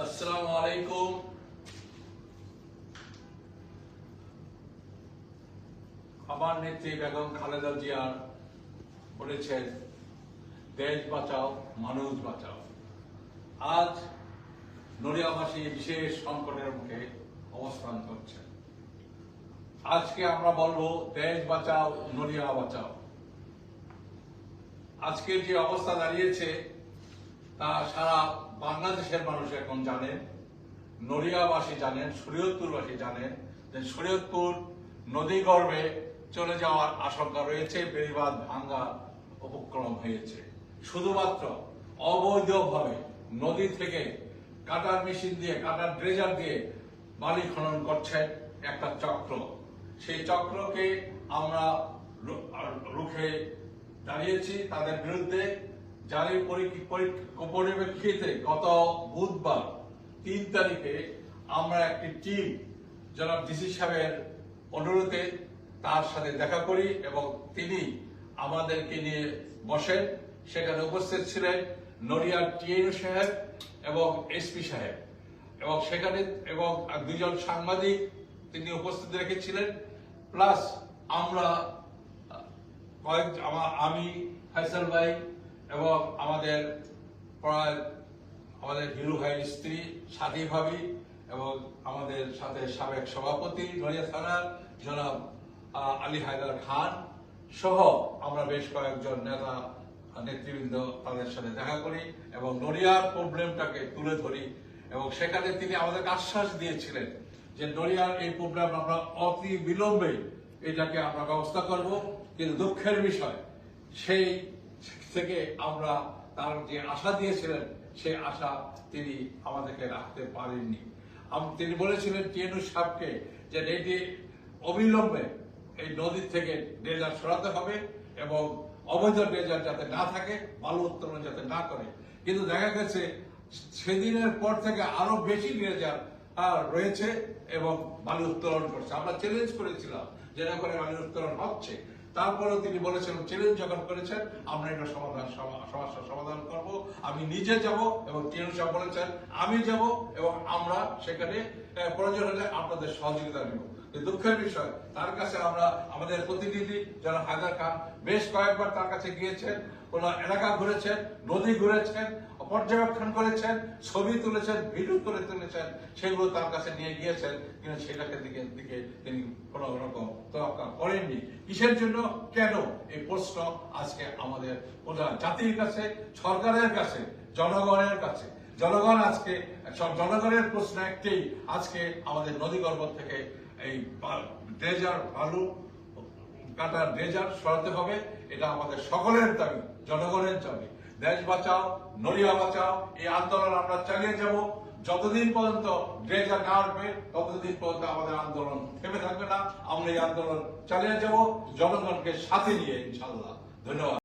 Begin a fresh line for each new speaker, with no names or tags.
আসসালামু আলাইকুম আমার নেত্রী বেগম খালেদা জিয়া বলেছেন, দেশ বাঁচাও, মানুষ বাঁচাও। আজ নড়িয়াবাসী বিশেষ সংকটের মুখে অবস্থান করছে। আজকে আমরা বলব, দেশ বাঁচাও, নড়িয়া বাঁচাও। আজকের যে অবস্থা দাঁড়িয়েছে, তা সারা বাংলাদেশের মানুষ এখন জানেন নড়িয়াবাসী জানেন শরীয়তপুরবাসী জানেন যে শরীয়তপুর নদী গর্ভে চলে যাওয়ার আশঙ্কা রয়েছে, বেড়িবাঁধ ভাঙ্গা উপক্রম হয়েছে। শুধুমাত্র অবৈধভাবে নদী থেকে কাটার মেশিন দিয়ে, কাটার ড্রেজার দিয়ে বালি খনন করছেন একটা চক্র। সেই চক্রকে আমরা রুখে দাঁড়িয়েছি, তাদের বিরুদ্ধে জারি পরি- পরি- পরিপ্রেক্ষিতে গত বুধবার তিন তারিখে আমরা একটি টিম জনাব ডিসি সাহেবের অনুরোধে তার সাথে দেখা করি এবং তিনি আমাদেরকে নিয়ে বসেন। সেখানে উপস্থিত ছিলেন নড়িয়ার টিএনও সাহেব এবং এসপি সাহেব। এবং সেখানে এবং দুজন সাংবাদিক তিনি উপস্থিত রেখেছিলেন। প্লাস আমরা কয়েক আমি ফাইসাল ভাই এবং আমাদের প্রায় আমাদের হিরু ভাইয়ের স্ত্রী, সাথী ভাবি এবং আমাদের সাথে সাবেক সভাপতি নড়িয়া থানার জনাব আলী হায়দার খান সহ আমরা বেশ কয়েকজন নেতা নেতৃবৃন্দ তাদের সাথে দেখা করি এবং নড়িয়ার প্রবলেমটাকে তুলে ধরি এবং সেখানে তিনি আমাদেরকে আশ্বাস দিয়েছিলেন যে নড়িয়ার এই প্রবলেম আমরা অতি বিলম্বে এটাকে আমরা ব্যবস্থা করব। কিন্তু দুঃখের বিষয়, সেই থেকে আমরা তার যে আশা দিয়েছিলেন, সেই আশা তিনি আমাদেরকে রাখতে পারেননি। তিনি বলেছিলেন টিএনু সাহেবকে যে এটি অবিলম্বে এই নদীর থেকে ড্রেজার সরাতে হবে এবং অবৈধ ড্রেজার যাতে না থাকে, বালু উত্তোলন যাতে না করে। কিন্তু দেখা গেছে, সেদিনের পর থেকে আরও বেশি ড্রেজার রয়েছে এবং বালু উত্তোলন করছে। আমরা চ্যালেঞ্জ করেছিলাম যেটা করে বালু উত্তোলন হচ্ছে। তারপরেও তিনি বলেছেন, চ্যালেঞ্জ যখন করেছেন, আমরা এটা সমাধান, সমা- সমস্যার সমাধান করব। আমি নিজে যাব এবং টিএন সাহেব বলেছেন, আমি যাব এবং আমরা সেখানে প্রয়োজন হলে আপনাদের সহযোগিতা নেব। দুঃখের বিষয়, তার কাছে আমরা, আমাদের প্রতিনিধি যারা হায়দার খান, বেশ কয়েকবার তার কাছে গিয়েছেন। কোন এলাকা ঘুরেছেন, নদী ঘুরেছেন, পর্যবেক্ষণ করেছেন, ছবি তুলেছেন ভিডিও করে তুলেছেন, সেগুলো তার কাছে নিয়ে গিয়েছেন, কিন্তু সেটাকে দিকে দিকে তিনি কোন রকম তোয়াক্কা করেননি। কিসের জন্য? কেন? এই প্রশ্ন আজকে আমাদের প্রধান জাতির কাছে, সরকারের কাছে, জনগণের কাছে। জনগণ আজকে জনগণের প্রশ্ন একটাই আজকে আমাদের নদী নদীগর্ভ থেকে এই ড্রেজার বালু কাটার ড্রেজার সরাতে হবে, এটা আমাদের সকলের দাবি। জনগণের দাবি দেশ বাঁচাও, নড়িয়া বাঁচাও, এই আন্দোলন আমরা চালিয়ে যাব। যতদিন পর্যন্ত ড্রেজার না উঠবে ততদিন পর্যন্ত আমাদের আন্দোলন থেমে থাকবে না। আমরা এই আন্দোলন চালিয়ে যাব। জনগণকে সাথে নিয়ে ইনশাল্লাহ ধন্যবাদ।